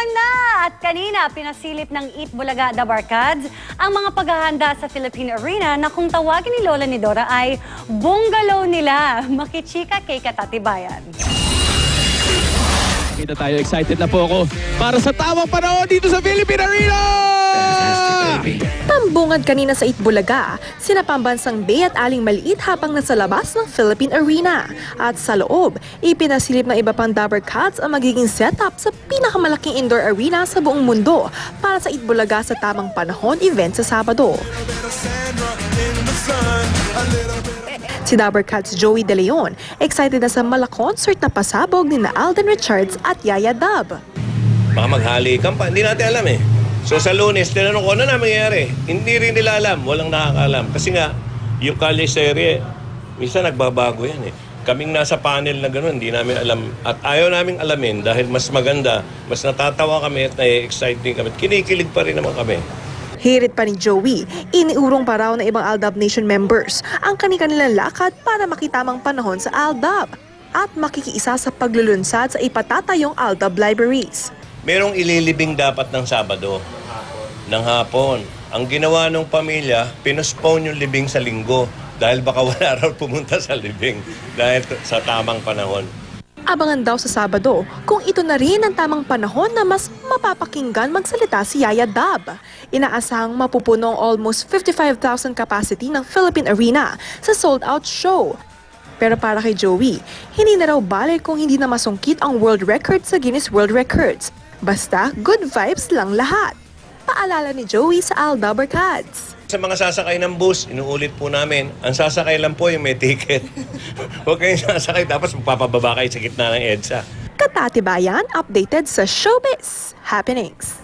Panahon na! At kanina, pinasilip ng Eat Bulaga The Barkads ang mga paghahanda sa Philippine Arena na kung tawagin ni Lola ni Dora ay bungalow nila. Makichika kay Katatibayan. Kita tayo, excited na po ako para sa tamang panahon dito sa Philippine Arena! Pambungad kanina sa Itbulaga, sina pambansang Bay at Aling Maliit habang nasa labas ng Philippine Arena. At sa loob, ipinasilip ng iba pang Dabber Cats ang magiging setup sa pinakamalaking indoor arena sa buong mundo para sa Itbulaga sa tamang panahon event sa Sabado. Si Dabber Cats Joey De Leon, excited na sa mala concert na pasabog ni Alden Richards at Yaya Dab. Baka maghalikan pa. Hindi natin alam eh. So sa lunes, tinanong ko, ano na mangyayari? Hindi rin nila alam. Walang nakakaalam. Kasi nga, yung Kali serie, minsan nagbabago yan eh. Kaming nasa panel na gano'n, hindi namin alam. At ayaw namin alamin dahil mas maganda, mas natatawa kami at na-excite din kami. Kinikilig pa rin naman kami. Hirit pa ni Joey, iniurong pa raw ng ibang Aldab Nation members ang kanilang lakad para makitamang panahon sa Aldab at makikiisa sa paglulunsad sa ipatatayong Aldab Libraries. Merong ililibing dapat ng Sabado, ng hapon. Ang ginawa ng pamilya, pinospone yung libing sa linggo dahil baka wala raw pumunta sa libing dahil sa tamang panahon. Abangan daw sa Sabado kung ito na rin ang tamang panahon na mas mapapakinggan magsalita si Yaya Dab. Inaasahang mapupuno ang almost 55,000 capacity ng Philippine Arena sa sold-out show. Pero para kay Joey, hindi na raw balik kung hindi na masungkit ang world record sa Guinness World Records. Basta good vibes lang lahat. Paalala ni Joey sa Aldabber Cats. Sa mga sasakay ng bus, inuulit po namin, ang sasakay lang po yung may ticket. Huwag kayong sasakay, tapos magpapababa kayo sa gitna ng EDSA. Katatibayan updated sa Showbiz Happenings.